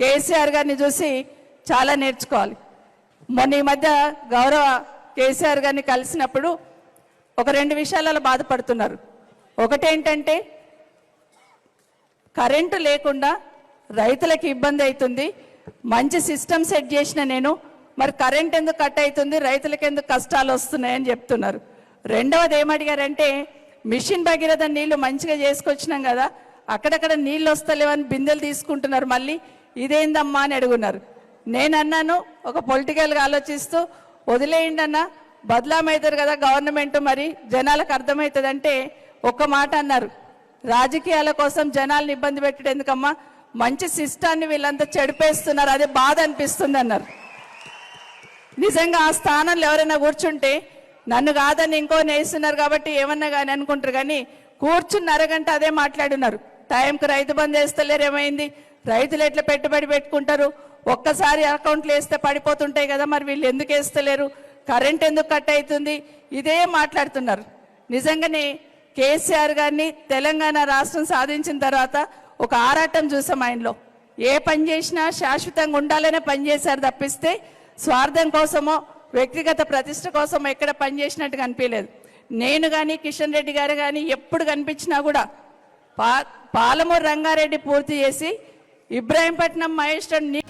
కేసీఆర్ గారిని చూసి చాలా నేర్చుకోవాలి. మొన్న ఈ మధ్య గౌరవ కేసీఆర్ గారిని కలిసినప్పుడు ఒక రెండు విషయాలలో బాధపడుతున్నారు. ఒకటేంటంటే కరెంటు లేకుండా రైతులకు ఇబ్బంది అవుతుంది. మంచి సిస్టమ్ సెట్ చేసిన నేను మరి కరెంట్ ఎందుకు కట్ అవుతుంది? రైతులకు ఎందుకు కష్టాలు వస్తున్నాయని చెప్తున్నారు. రెండవది ఏమడిగారంటే మిషన్ భగీరథ నీళ్ళు మంచిగా చేసుకొచ్చినాం కదా అక్కడక్కడ నీళ్ళు వస్తలేవని బిందెలు తీసుకుంటున్నారు మళ్ళీ. ఇదేందమ్మా అని అడుగున్నారు. నేనన్నాను ఒక పొలిటికల్గా ఆలోచిస్తూ వదిలేయండి అన్న బదలామవుతారు కదా గవర్నమెంట్ మరి జనాలకు అర్థమవుతుందంటే ఒక్క మాట అన్నారు. రాజకీయాల కోసం జనాల్ని ఇబ్బంది పెట్టడం ఎందుకమ్మా? మంచి సిస్టాన్ని వీళ్ళంతా చెడిపేస్తున్నారు అదే బాధ అనిపిస్తుంది అన్నారు. నిజంగా ఆ స్థానంలో ఎవరైనా కూర్చుంటే నన్ను కాదని ఇంకో నేస్తున్నారు కాబట్టి ఏమన్నా కానీ అనుకుంటారు కానీ కూర్చున్నరగంట అదే మాట్లాడున్నారు. టైంకి రైతు బంద్ వేస్తలేరు ఏమైంది? రైతులు ఎట్లా పెట్టుబడి పెట్టుకుంటారు? ఒక్కసారి అకౌంట్లు వేస్తే పడిపోతుంటాయి కదా మరి వీళ్ళు ఎందుకు వేస్తలేరు? కరెంట్ ఎందుకు కట్ అవుతుంది? ఇదే మాట్లాడుతున్నారు. నిజంగానే కేసీఆర్ గారిని తెలంగాణ రాష్ట్రం సాధించిన తర్వాత ఒక ఆరాటం చూసాం ఆయనలో. ఏ పని చేసినా శాశ్వతంగా ఉండాలనే పని చేశారు తప్పిస్తే స్వార్థం కోసమో వ్యక్తిగత ప్రతిష్ట కోసం ఎక్కడ పని చేసినట్టు కనిపించలేదు నేను కానీ కిషన్ రెడ్డి గారు కానీ ఎప్పుడు కనిపించినా కూడా పా పాలమూరు రంగారెడ్డి పూర్తి చేసి ఇబ్రాహీంపట్నం మహేష్ నీ